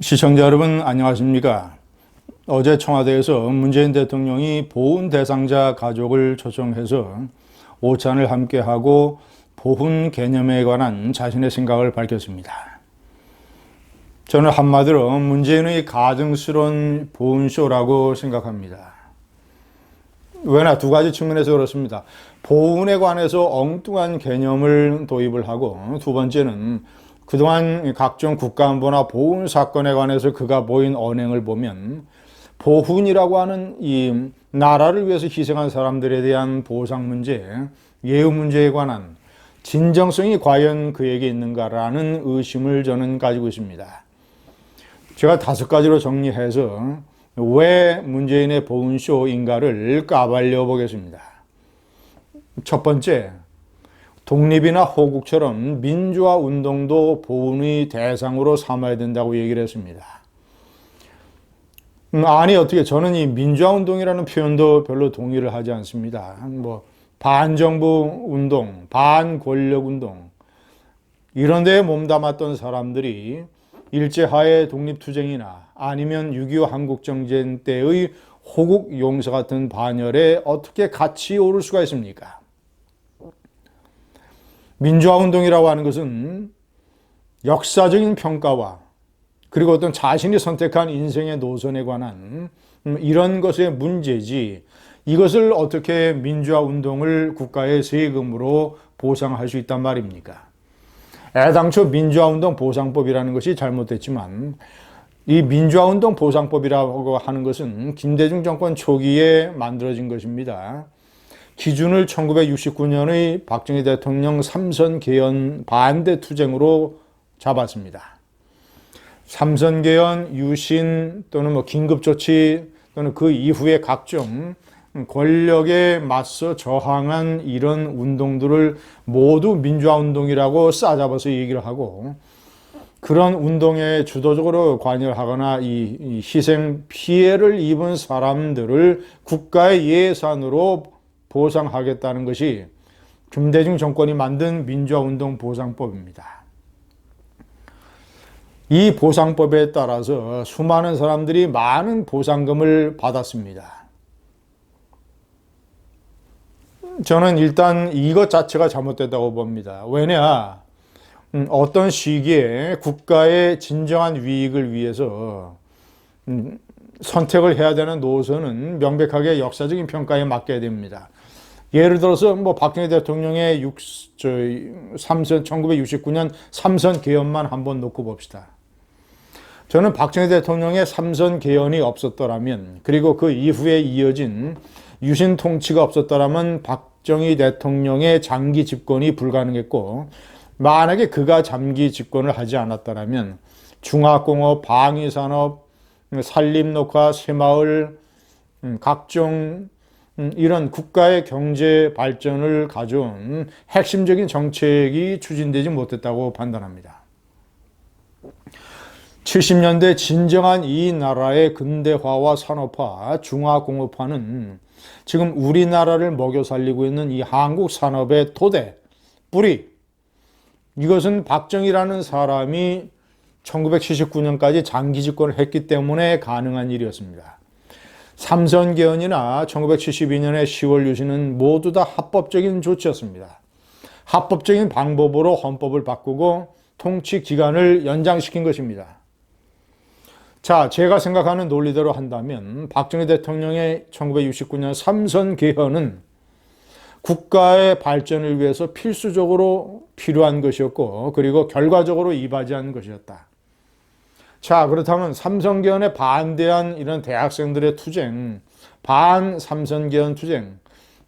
시청자 여러분 안녕하십니까? 어제 청와대에서 문재인 대통령이 보훈 대상자 가족을 초청해서 오찬을 함께하고 보훈 개념에 관한 자신의 생각을 밝혔습니다. 저는 한마디로 문재인의 가증스러운 보훈쇼라고 생각합니다. 왜냐 두 가지 측면에서 그렇습니다. 보훈에 관해서 엉뚱한 개념을 도입을 하고 두 번째는 그동안 각종 국가안보나 보훈 사건에 관해서 그가 보인 언행을 보면 보훈이라고 하는 이 나라를 위해서 희생한 사람들에 대한 보상 문제, 예우 문제에 관한 진정성이 과연 그에게 있는가라는 의심을 저는 가지고 있습니다. 제가 다섯 가지로 정리해서 왜 문재인의 보훈쇼인가를 까발려 보겠습니다. 첫 번째, 독립이나 호국처럼 민주화 운동도 보훈의 대상으로 삼아야 된다고 얘기를 했습니다. 음, 아니 어떻게 저는 이 민주화 운동이라는 표현도 별로 동의를 하지 않습니다. 뭐 반정부 운동, 반권력 운동 이런 데에 몸담았던 사람들이 일제하에 독립투쟁이나 아니면 6.25 한국정전 때의 호국 용서 같은 반열에 어떻게 같이 오를 수가 있습니까? 민주화 운동이라고 하는 것은 역사적인 평가와 그리고 어떤 자신이 선택한 인생의 노선에 관한 음, 이런 것의 문제지 이것을 어떻게 민주화 운동을 국가의 세금으로 보상할 수 있단 말입니까? 애당초 민주화 운동 보상법이라는 것이 잘못됐지만 이 민주화 운동 보상법이라고 하는 것은 김대중 정권 초기에 만들어진 것입니다. 기준을 1969년의 박정희 대통령 삼선 개헌 반대 투쟁으로 잡았습니다. 삼선 개헌, 유신 또는 뭐 긴급 조치 또는 그 이후에 각종 권력에 맞서 저항한 이런 운동들을 모두 민주화 운동이라고 싸잡아서 얘기를 하고 그런 운동에 주도적으로 관여하거나 이 희생 피해를 입은 사람들을 국가의 예산으로 보상하겠다는 것이 김대중 정권이 만든 민주화운동 보상법입니다. 이 보상법에 따라서 수많은 사람들이 많은 보상금을 받았습니다. 저는 일단 이것 자체가 잘못됐다고 봅니다. 왜냐, 음, 어떤 시기에 국가의 진정한 위익을 위해서 음, 선택을 해야 되는 노선은 명백하게 역사적인 평가에 맡겨야 됩니다. 예를 들어서 뭐 박정희 대통령의 6, 저, 3선, 1969년 3선 개헌만 한번 놓고 봅시다. 저는 박정희 대통령의 3선 개헌이 없었더라면, 그리고 그 이후에 이어진 유신 통치가 없었더라면 박정희 대통령의 장기 집권이 불가능했고, 만약에 그가 장기 집권을 하지 않았더라면 중화공업, 방위산업, 산림녹화, 새마을, 음, 각종 음, 이런 국가의 경제 발전을 가져온 핵심적인 정책이 추진되지 못했다고 판단합니다. 70년대 진정한 이 나라의 근대화와 산업화, 중화공업화는 지금 우리나라를 먹여 살리고 있는 이 한국 산업의 토대, 뿌리, 이것은 박정희라는 사람이 1979년까지 장기 집권을 했기 때문에 가능한 일이었습니다. 삼선 개헌이나 1972년의 10월 유신은 모두 다 합법적인 조치였습니다. 합법적인 방법으로 헌법을 바꾸고 통치 기간을 연장시킨 것입니다. 자, 제가 생각하는 논리대로 한다면 박정희 대통령의 1969년 삼선 개헌은 국가의 발전을 위해서 필수적으로 필요한 것이었고 그리고 결과적으로 이바지한 것이었다. 자, 그렇다면 삼성개헌에 반대한 이런 대학생들의 투쟁, 반 삼성개헌 투쟁,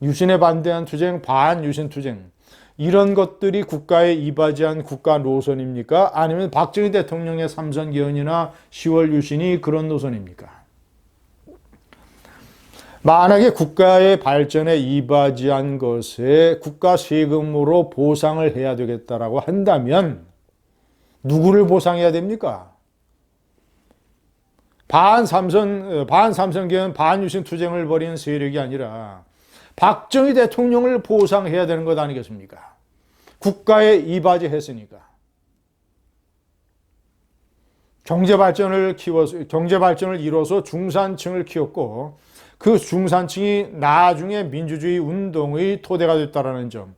유신에 반대한 투쟁, 반 유신 투쟁, 이런 것들이 국가에 이바지한 국가 노선입니까? 아니면 박정희 대통령의 삼선개헌이나 10월 유신이 그런 노선입니까? 만약에 국가의 발전에 이바지한 것에 국가 세금으로 보상을 해야 되겠다라고 한다면 누구를 보상해야 됩니까? 반 삼선, 반삼선계는 반유신 투쟁을 벌인 세력이 아니라 박정희 대통령을 보상해야 되는 것 아니겠습니까? 국가에 이바지했으니까. 경제 발전을 키워서 경제 발전을 이뤄서 중산층을 키웠고 그 중산층이 나중에 민주주의 운동의 토대가 됐다라는 점.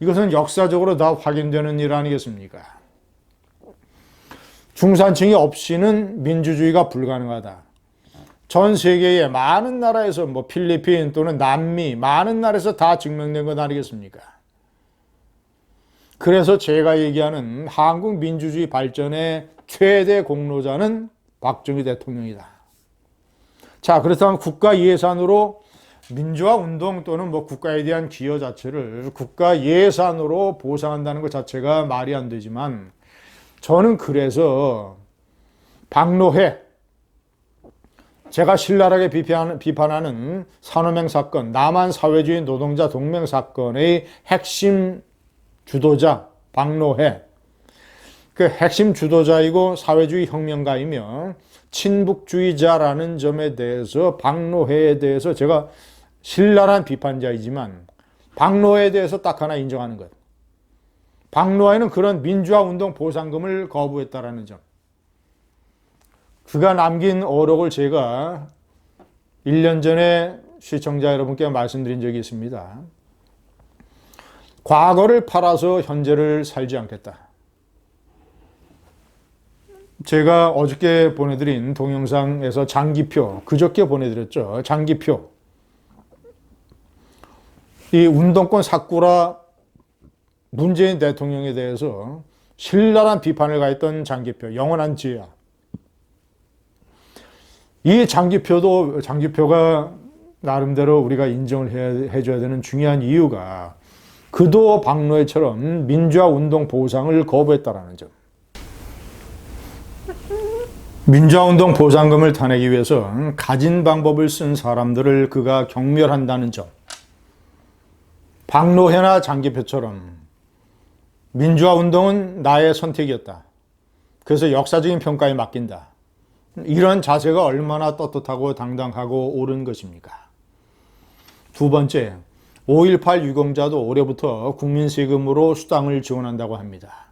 이것은 역사적으로 다 확인되는 일 아니겠습니까? 중산층이 없이는 민주주의가 불가능하다. 전 세계의 많은 나라에서 뭐 필리핀 또는 남미 많은 나라에서 다 증명된 것 아니겠습니까? 그래서 제가 얘기하는 한국 민주주의 발전의 최대 공로자는 박정희 대통령이다. 자, 그렇다면 국가 예산으로 민주화 운동 또는 뭐 국가에 대한 기여 자체를 국가 예산으로 보상한다는 것 자체가 말이 안 되지만 저는 그래서 박노해 제가 신랄하게 비판하는 산호맹 사건, 남한 사회주의 노동자 동맹 사건의 핵심 주도자 박노해 그 핵심 주도자이고 사회주의 혁명가이며 친북주의자라는 점에 대해서 박노해에 대해서 제가 신랄한 비판자이지만 박노해에 대해서 딱 하나 인정하는 것. 박노해는 그런 민주화 운동 보상금을 거부했다라는 점. 그가 남긴 어록을 제가 1년 전에 시청자 여러분께 말씀드린 적이 있습니다. 과거를 팔아서 현재를 살지 않겠다. 제가 어저께 보내드린 동영상에서 장기표, 그저께 보내드렸죠. 장기표. 이 운동권 사꾸라 문재인 대통령에 대해서 신랄한 비판을 가했던 장기표, 영원한 지혜야. 이 장기표도, 장기표가 나름대로 우리가 인정을 해, 해줘야 되는 중요한 이유가 그도 박노해처럼 민주화 운동 보상을 거부했다라는 점. 민주화 운동 보상금을 타내기 위해서 가진 방법을 쓴 사람들을 그가 경멸한다는 점. 박노해나 장기표처럼 민주화 운동은 나의 선택이었다. 그래서 역사적인 평가에 맡긴다. 이런 자세가 얼마나 떳떳하고 당당하고 옳은 것입니까? 두 번째, 5.18 유공자도 올해부터 국민 세금으로 수당을 지원한다고 합니다.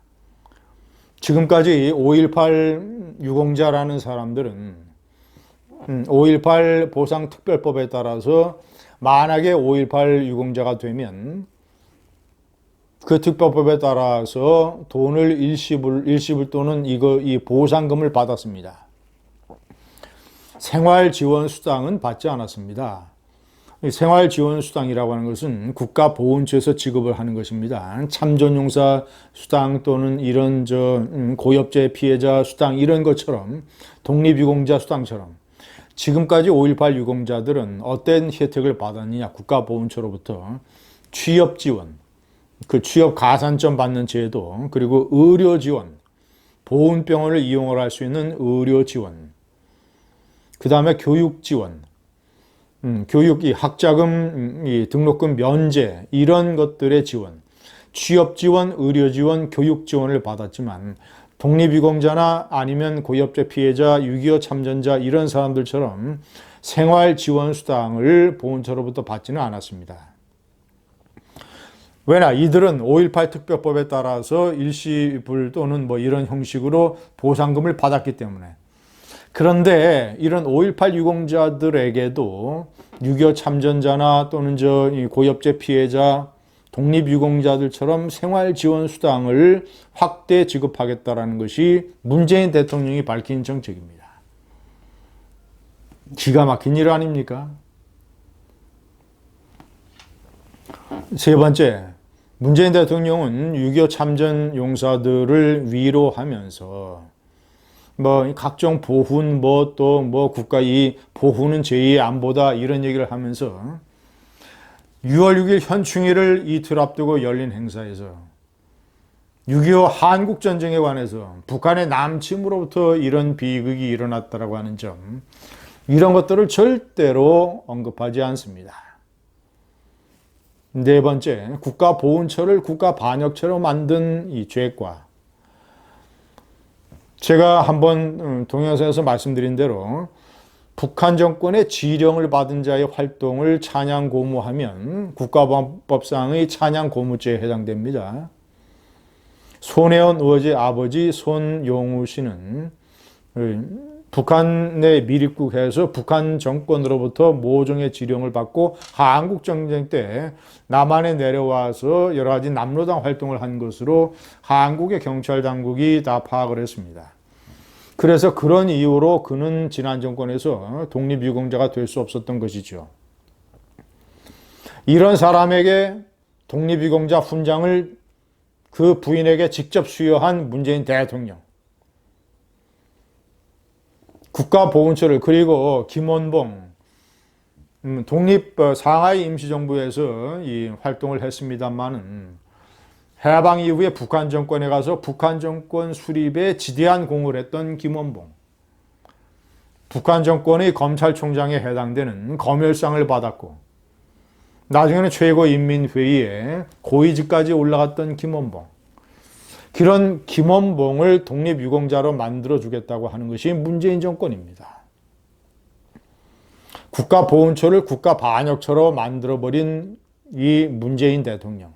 지금까지 5.18 유공자라는 사람들은 5.18 음, 보상특별법에 따라서 만약에 5.18 유공자가 되면 그 특별법에 따라서 돈을 일시불, 일시불 또는 이거, 이 보상금을 받았습니다. 생활 지원 수당은 받지 않았습니다. 생활지원수당이라고 하는 것은 국가보훈처에서 지급을 하는 것입니다. 참전용사 수당 또는 이런 저 음, 고엽제 피해자 수당 이런 것처럼 독립유공자 수당처럼 지금까지 5.18 유공자들은 어떤 혜택을 받았느냐 국가보훈처로부터 취업 지원, 그 취업 가산점 받는 제도, 그리고 의료 지원, 보훈병원을 이용을 할 수 있는 의료 지원, 그 다음에 교육 지원, 음, 교육, 이 학자금, 음, 이 등록금 면제 이런 것들의 지원, 취업 지원, 의료 지원, 교육 지원을 받았지만 독립유공자나 아니면 고엽제 피해자, 6.25 참전자 이런 사람들처럼 생활 지원 수당을 보훈처로부터 받지는 않았습니다. 왜냐 이들은 5.18 특별법에 따라서 일시불 또는 뭐 이런 형식으로 보상금을 받았기 때문에 그런데 이런 5.18 유공자들에게도 6.25 참전자나 또는 저 고엽제 피해자, 독립유공자들처럼 생활지원수당을 확대 지급하겠다라는 것이 문재인 대통령이 밝힌 정책입니다. 기가 막힌 일 아닙니까? 세 번째, 문재인 대통령은 6.25 참전 용사들을 위로하면서 뭐 각종 보훈 뭐 또뭐 뭐 국가 이 보훈은 제2의 안보다 이런 얘기를 하면서 6월 6일 현충일을 이틀 앞두고 열린 행사에서 6.25 한국전쟁에 관해서 북한의 남침으로부터 이런 비극이 일어났다라고 하는 점 이런 것들을 절대로 언급하지 않습니다. 네 번째, 국가 보훈처를 국가 반역처로 만든 이 죄과 제가 한번 음, 동영상에서 말씀드린 대로 북한 정권의 지령을 받은 자의 활동을 찬양 고무하면 국가법상의 찬양 고무죄에 해당됩니다. 손혜원 의원의 아버지 손용우 씨는 북한의 밀입국해서 북한 정권으로부터 모종의 지령을 받고 한국 전쟁 때 남한에 내려와서 여러 가지 남로당 활동을 한 것으로 한국의 경찰 당국이 다 파악을 했습니다. 그래서 그런 이유로 그는 지난 정권에서 독립유공자가 될 수 없었던 것이죠. 이런 사람에게 독립유공자 훈장을 그 부인에게 직접 수여한 문재인 대통령. 국가보훈처를 그리고 김원봉 음, 독립 어, 상하이 임시정부에서 이 활동을 했습니다만은 해방 이후에 북한 정권에 가서 북한 정권 수립에 지대한 공을 했던 김원봉. 북한 정권의 검찰총장에 해당되는 검열상을 받았고 나중에는 최고인민회의에 고위직까지 올라갔던 김원봉. 그런 김원봉을 독립유공자로 만들어주겠다고 하는 것이 문재인 정권입니다. 국가보훈처를 국가반역처로 만들어버린 이 문재인 대통령.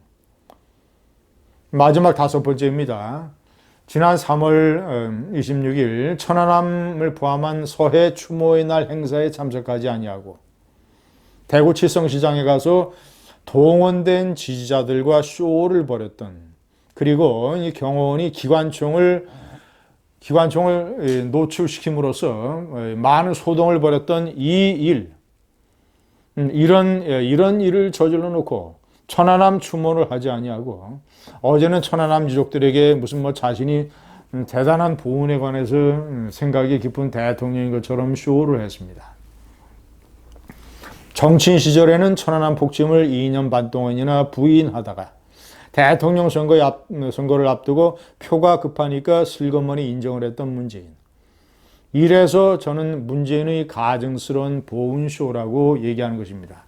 마지막 다섯 번째입니다. 지난 3월 26일 천안함을 포함한 서해 추모의 날 행사에 참석하지 아니하고 대구 칠성시장에 가서 동원된 지지자들과 쇼를 벌였던 그리고 이 경호원이 기관총을 기관총을 노출시킴으로써 많은 소동을 벌였던 이 일, 음, 이런 이런 일을 저질러 놓고 천안함 추모를 하지 아니하고 어제는 천안함 유족들에게 무슨 뭐 자신이 음, 대단한 보훈에 관해서 음, 생각이 깊은 대통령인 것처럼 쇼를 했습니다. 정치인 시절에는 천안함 폭침을 2년 반 동안이나 부인하다가 대통령 선거 앞, 선거를 앞두고 표가 급하니까 슬그머니 인정을 했던 문재인. 이래서 저는 문재인의 가증스러운 보훈쇼라고 얘기하는 것입니다.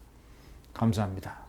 감사합니다.